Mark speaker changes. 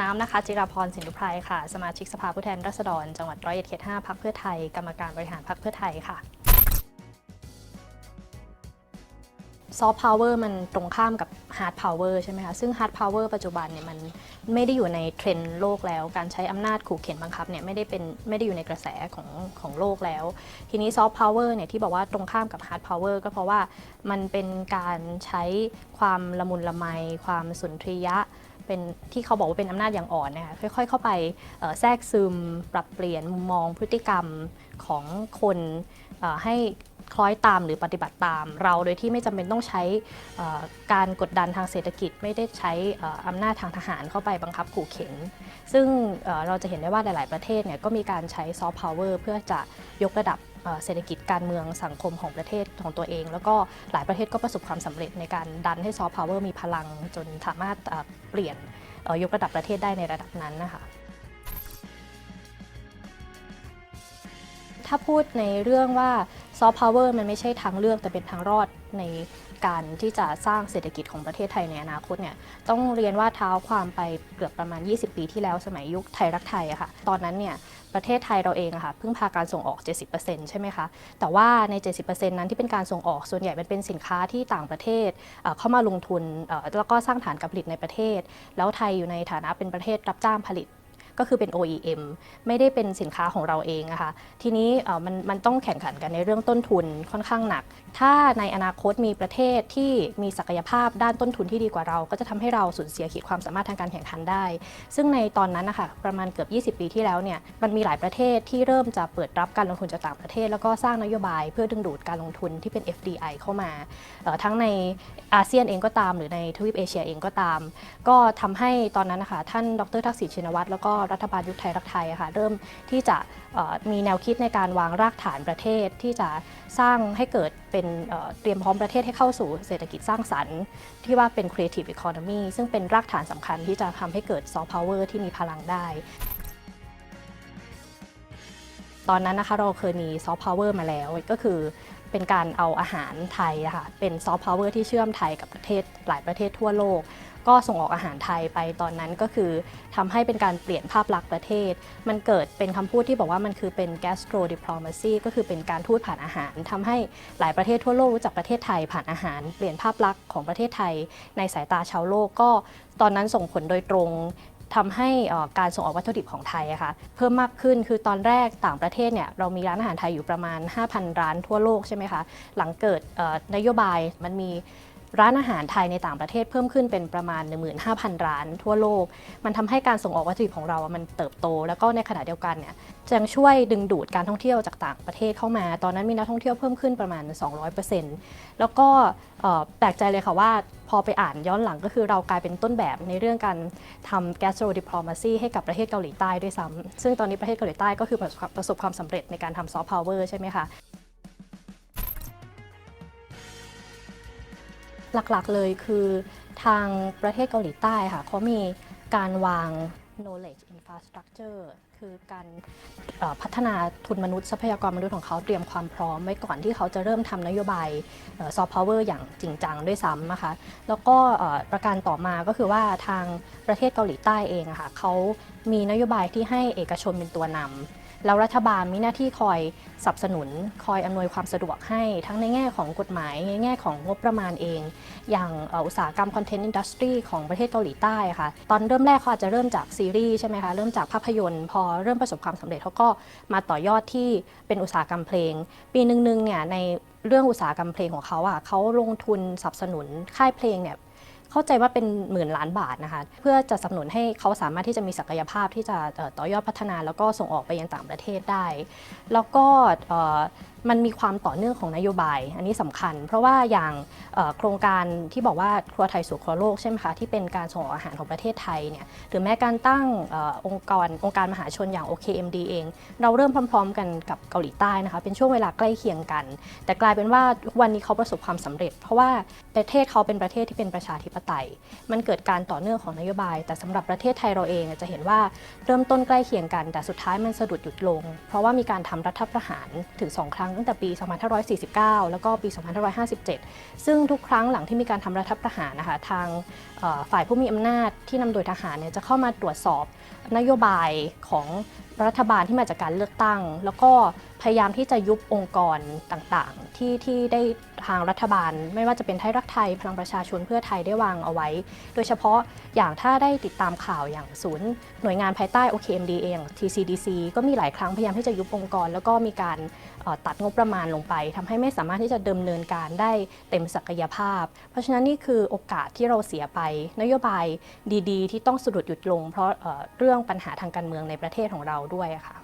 Speaker 1: น้ำนะคะจิราพรสินุไพรค่ะ สมาชิกสภาผู้แทนราษฎร จังหวัดร้อยเอ็ดเขตห้าพักเพื่อไทย กรรมการบริหารพักเพื่อไทยค่ะซอฟต์พาวเวอร์มันตรงข้ามกับฮาร์ดพาวเวอร์ใช่ไหมคะ ซึ่งฮาร์ดพาวเวอร์ปัจจุบันเนี่ยมันไม่ได้อยู่ในเทรนด์โลกแล้ว การใช้อำนาจขู่เข็นบังคับเนี่ยไม่ได้เป็นไม่ได้อยู่ในกระแสของของโลกแล้ว ทีนี้ซอฟต์พาวเวอร์เนี่ยที่บอกว่าตรงข้ามกับฮาร์ดพาวเวอร์ก็เพราะว่ามันเป็นการใช้ความละมุนละไม ความสุนทรียะ เป็นที่เขาบอกว่าเป็นอำนาจอย่างอ่อนนะคะค่อยๆ เข้าไปแทรกซึม ปรับเปลี่ยนมุมมองพฤติกรรมของคนให้คล้อยตามหรือปฏิบัติตามเราโดยที่ไม่จำเป็นต้องใช้การกดดันทางเศรษฐกิจ ไม่ได้ใช้อำนาจทางทหารเข้าไปบังคับขู่เข็น ซึ่งเราจะเห็นได้ว่าหลาย ๆ ประเทศเนี่ยก็มีการใช้ซอฟต์พาวเวอร์เพื่อจะยกระดับ เศรษฐกิจการเมืองสังคมของประเทศของตัวเอง แล้วก็หลายประเทศก็ประสบความสำเร็จในการดันให้ซอฟต์พาวเวอร์มีพลังจนสามารถเปลี่ยนยกระดับประเทศได้ในระดับนั้นนะคะถ้าพูดในเรื่องว่าซอฟต์พาวเวอร์มันไม่ใช่ทางเลือกแต่เป็นทางรอดใน การที่จะสร้างเศรษฐกิจของประเทศไทยในอนาคตเนี่ยต้องเรียนว่าเท้าความไปเกือบประมาณ 20 ปีที่แล้วสมัยยุคไทยรักไทยอะค่ะ ตอนนั้นเนี่ยประเทศไทยเราเองอะค่ะเพิ่งพาการส่งออก 70%ใช่ไหมคะ แต่ว่าใน 70%นั้นที่เป็นการส่งออกส่วนใหญ่มันเป็นสินค้าที่ต่างประเทศเข้ามาลงทุนแล้วก็สร้างฐานการผลิตในประเทศ แล้วไทยอยู่ในฐานะเป็นประเทศรับจ้างผลิต ก็คือเป็น OEM ไม่ได้เป็นสินค้าของเราเองอะคะทีนี้มันมันต้องแข่งขันกันในเรื่องต้นทุนค่อนข้างหนัก ถ้าในอนาคตมีประเทศที่มีศักยภาพด้านต้นทุนที่ดีกว่าเรา ก็จะทำให้เราสูญเสียขีดความสามารถทางการแข่งขันได้ ซึ่งในตอนนั้นนะคะประมาณเกือบ 20 ปีที่แล้วเนี่ยมันมีหลายประเทศที่เริ่มจะเปิดรับการลงทุนจากต่างประเทศ แล้วก็สร้างนโยบายเพื่อดึงดูดการลงทุนที่เป็น FDI เข้ามาทั้งในอาเซียนเองก็ตาม หรือในทวีปเอเชียเองก็ตาม ก็ทำให้ตอนนั้นนะคะท่านดรทักษิณชินวัตรแล้วก็รัฐบาลยุคไทยรักไทยค่ะเริ่มที่จะมีแนวคิดในการวางรากฐานประเทศที่จะสร้างให้เกิดเป็นเตรียมพร้อมประเทศให้เข้าสู่เศรษฐกิจสร้างสรรค์ ที่ว่าเป็น creative economy ซึ่งเป็นรากฐานสำคัญที่จะทำให้เกิด soft power ที่มีพลังได้ตอนนั้นนะคะเราเคยมีซอฟต์พาวเวอร์มาแล้วก็คือเป็นการเอาอาหารไทยะค่ะเป็นซอฟต์พาวเวอร์ที่เชื่อมไทยกับประเทศหลายประเทศทั่วโลก ก็ส่งออกอาหารไทยไปตอนนั้นก็คือทำให้เป็นการเปลี่ยนภาพลักษณ์ประเทศ มันเกิดเป็นคำพูดที่บอกว่ามันคือเป็น gastro diplomacy ก็คือเป็นการทูตผ่านอาหารทำให้หลายประเทศทั่วโลกรู้จักประเทศไทยผ่านอาหาร เปลี่ยนภาพลักษณ์ของประเทศไทย ในสายตาชาวโลกก็ตอนนั้นส่งผลโดยตรงทำให้อ่อการส่งออกวัตถุดิบของไทยอะค่ะเพิ่มมากขึ้นคือตอนแรกต่างประเทศเนี่ยเรามีร้านอาหารไทยอยู่ประมาณ 5,000 ร้านทั่วโลกใช่ไหมคะหลังเกิดนโยบายมันมี ร้านอาหารไทยในต่างประเทศเพิ่มขึ้นเป็นประมาณ 15,000 ร้านทั่วโลก มันทำให้การส่งออกวัตถุดิบของเรามันเติบโต แล้วก็ในขณะเดียวกันเนี่ยจะยังช่วยดึงดูดการท่องเที่ยวจากต่างประเทศเข้ามา ตอนนั้นมีนักท่องเที่ยวเพิ่มขึ้นประมาณ 200%แล้วก็แปลกใจเลยค่ะว่าพอไปอ่านย้อนหลังก็คือเรากลายเป็นต้นแบบในเรื่องการทำ gastro diplomacy ให้กับประเทศเกาหลีใต้ด้วยซ้ำซึ่งตอนนี้ประเทศเกาหลีใต้ก็คือประสบความประสบความสำเร็จในการทำ soft power ใช่ไหมคะ หลักๆเลยคือทางประเทศเกาหลีใต้ค่ะเขามีการวาง knowledge infrastructure คือการพัฒนาทุนมนุษย์ทรัพยากรมนุษย์ของเขาเตรียมความพร้อมไว้ก่อนที่เขาจะเริ่มทำนโยบายซอฟต์พาวเวอร์อย่างจริงจังด้วยซ้ำนะคะแล้วก็ประการต่อมาก็คือว่าทางประเทศเกาหลีใต้เองะค่ะเขามีนโยบายที่ให้เอกชนเป็นตัวนำ แล้วรัฐบาลมีหน้าที่คอยสนับสนุน คอยอำนวยความสะดวกให้ทั้งในแง่ของกฎหมายในแง่ของงบประมาณเอง อย่างอุตสาหกรรมคอนเทนต์อินดัสทรีของประเทศเกาหลีใต้ค่ะ ตอนเริ่มแรกเขาอาจจะเริ่มจากซีรีส์ใช่ไหมคะเริ่มจากภาพยนตร์ พอเริ่มประสบความสำเร็จเขาก็มาต่อยอดที่เป็นอุตสาหกรรมเพลง ปีหนึ่งๆเนี่ยในเรื่องอุตสาหกรรมเพลงของเขาอะเขาลงทุนสนับสนุนค่ายเพลงเนี่ย เข้าใจว่าเป็นหมื่นล้านบาทนะคะเพื่อจะสนับสนุนให้เขาสามารถที่จะมีศักยภาพที่จะต่อยอดพัฒนา แล้วก็ส่งออกไปยังต่างประเทศได้ แล้วก็มันมีความต่อเนื่องของนโยบาย อันนี้สำคัญ เพราะว่าอย่างโครงการที่บอกว่าครัวไทยสู่ครัวโลกใช่ไหมคะที่เป็นการส่งออกอาหารของประเทศไทยเนี่ยหรือแม้การตั้งอองค์กรองค์การมหาชนอย่าง OKMD เอง เราเริ่มพร้อม ๆ กันกับเกาหลีใต้นะคะเป็นช่วงเวลาใกล้เคียงกัน แต่กลายเป็นว่าวันนี้เขาประสบความสำเร็จ เพราะว่าประเทศเขาเป็นประเทศที่เป็นประชาธิปไตย มันเกิดการต่อเนื่องของนโยบาย แต่สำหรับประเทศไทยเราเองจะเห็นว่าเริ่มต้นใกล้เคียงกัน แต่สุดท้ายมันสะดุดหยุดลง เพราะว่ามีการทำรัฐประหารถึงสองครั้งรั้งตั้งแต่ปี 2549 แล้วก็ปี 2557 ซึ่งทุกครั้งหลังที่มีการทำรัฐประหารนะคะทางฝ่ายผู้มีอำนาจที่นำโดยทหารเนี่ยจะเข้ามาตรวจสอบนโยบายของ รัฐบาลที่มาจากการเลือกตั้ง แล้วก็พยายามที่จะยุบองค์กรต่างๆ ที่ที่ได้ทางรัฐบาล ไม่ว่าจะเป็นไทยรักไทยพลังประชาชนเพื่อไทยได้วางเอาไว้ โดยเฉพาะอย่างถ้าได้ติดตามข่าวอย่างศูนย์ หน่วยงานภายใต้ OKMDA อง TCDC ก็มีหลายครั้งพยายามที่จะยุบองค์กร แล้วก็มีการตัดงบประมาณลงไปทำให้ไม่สามารถที่จะดำเนินการได้เต็มศักยภาพ เพราะฉะนั้นนี่คือโอกาสที่เราเสียไป นโยบายดีๆ ที่ต้องสะดุดหยุดลง เพราะเเรื่องปัญหาทางการเมืองในประเทศของเราด้วยอะค่ะ